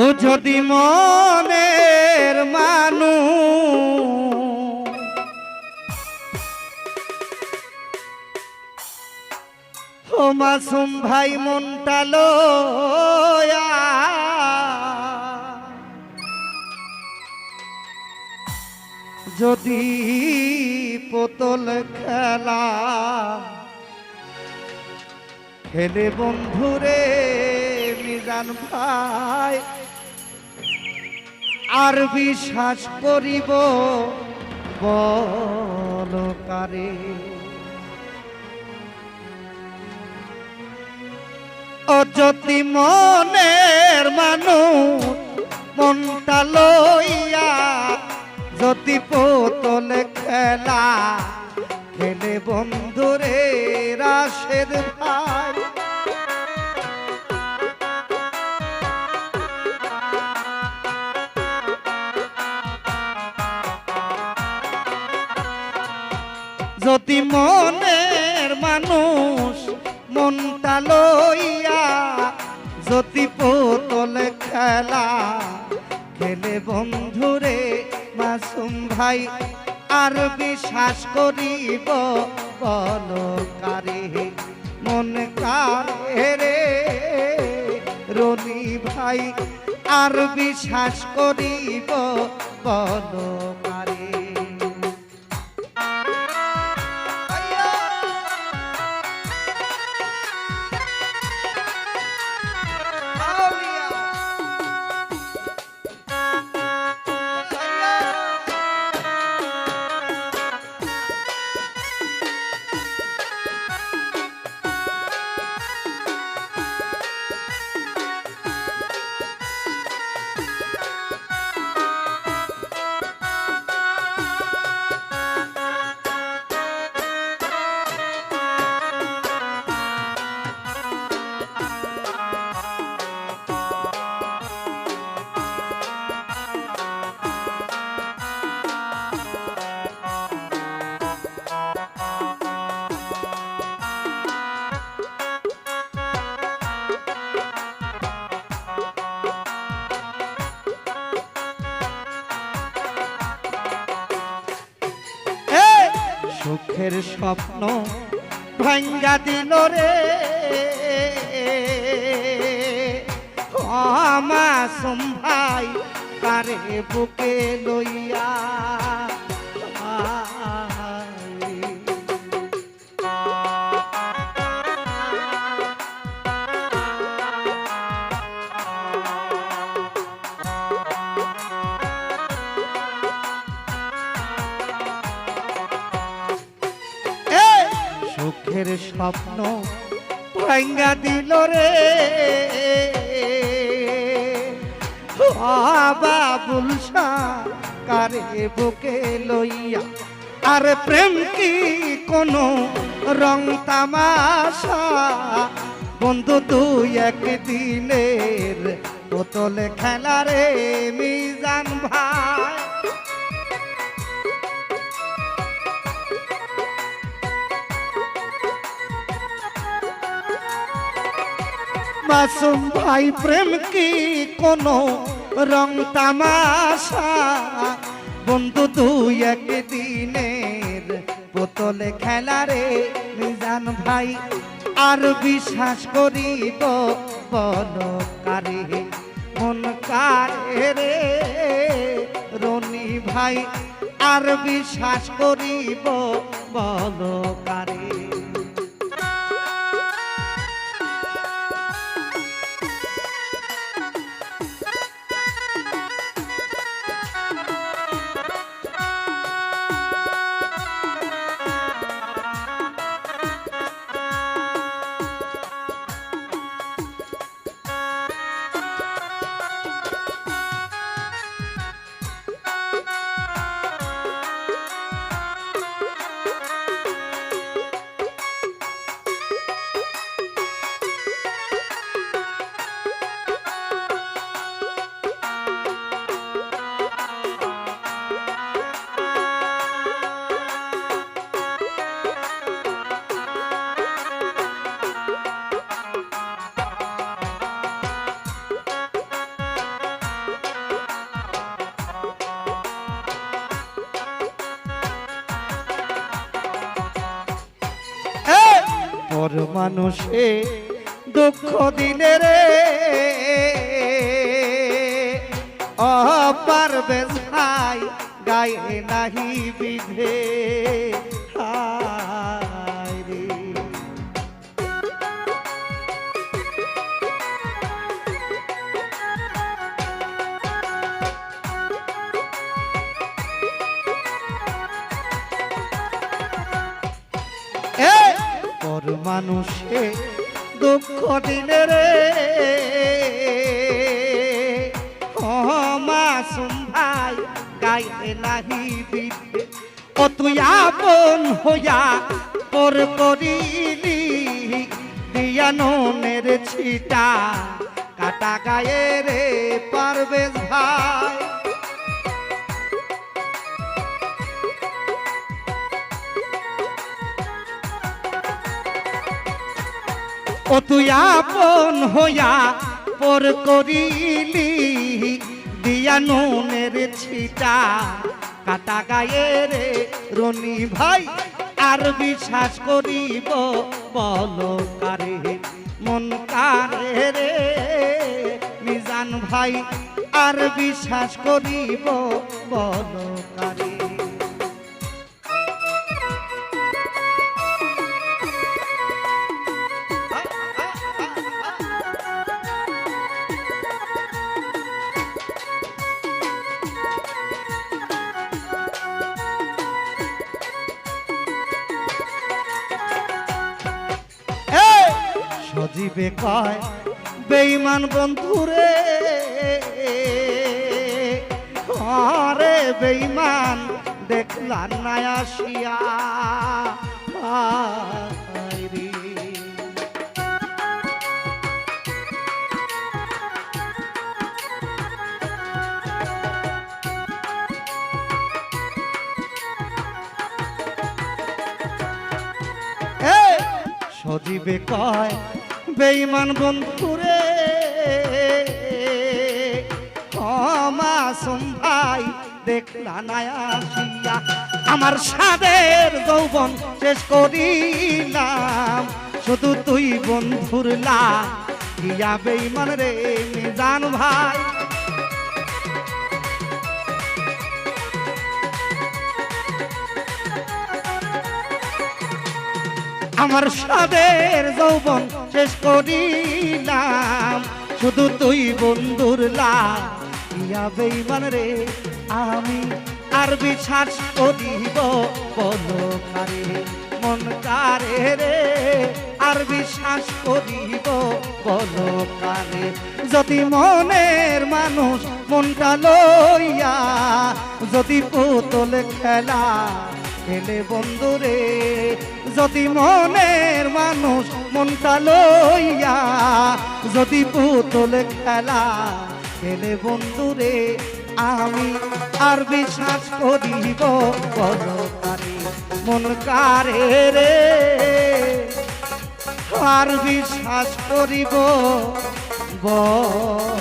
ও যদি মনের মানু ও মাসুম ভাই মনটা লয়া। যদি পোতল খেলা খেলে বন্ধুরে মিজান ভাই আর বিশ্বাস করিব? বলকারে যদি মনের মানুষ মনটা লইয়া যদি পোতল খেলা, খেলে বন্ধুরে রাশের ভাই। যদি মনের মানুষ মনটা লইয়া যদি পোতল খেলা, খেলে বন্ধুরে মাসুম ভাই, আর বিশ্বাস করিব বল মন কারে রনি ভাই, আর বিশ্বাস করিব বল সুখের স্বপ্ন ভাঙ্গা দিল রে। মাসুম ভাই কারে বুকে লইয়া সুখের স্বপ্ন ভাঙ্গা দিল রে। বাবুল কারে বুকে লইয়া, আর প্রেম কি কোনো রং তামাশা? বন্ধু দুই একদিনের বোতল খেলা রে, মিজান ভাই। মাসুম ভাই প্রেম কি কোনো রং তামাশা? বন্ধু, দুই একদিনের বোতলে খেলা রে, মিজান ভাই, আর বিশ্বাস করিব বল কারে মন কারে রনি ভাই, আর বিশ্বাস করিব বল কারে পর মানুষে দুঃখ দিলে রে। অপারবে ভাই গায়ে নাহি বিধে। হায় মানুষে দুঃখ দিলে রে। ভাই গায়ে নাহি বিধে ও তুই আপন হইয়া পর করিলি ছিটা। কাটা গায়ে রে পারবেশ ভাই। আপন হইয়া পর করিলি দিয়া নুনের ছিটা। কাটা গায়ে রে রনি ভাই, আর বিশ্বাস করিব বল মন কারে মিজান ভাই, আর বিশ্বাস করিব বল কারে। সজীবে কয় বেইমান বন্ধুরে। আরে বেইমান দেখলাম না আসিয়া। সজীবে কয় বেইমান বন্ধুরে মাসুম ভাই, দেখলা নায়া আসিয়া। আমার সাদের যৌবন শেষ করিলাম, শুধু তুই বন্ধুর লা। ইয়া বেইমান রে মিজান ভাই। আমার সাদের যৌবন শেষ করিলাম। শুধু তুই বন্ধুর বেইমান রে, আমি আর বিশ্বাস করিব, বলো মন কারে রে, আর বিশ্বাস করিব, বলো যদি মনের মানুষ মনটা লইয়া, যদি পুতল খেলা, খেলে বন্ধুরে যদি মনের মানুষ মনটা লইয়া, যদি পুতল খেলা খেলে বন্ধুরে, আমি আর বিশ্বাস করিব মন কারে রে? আর বিশ্বাস করিব বল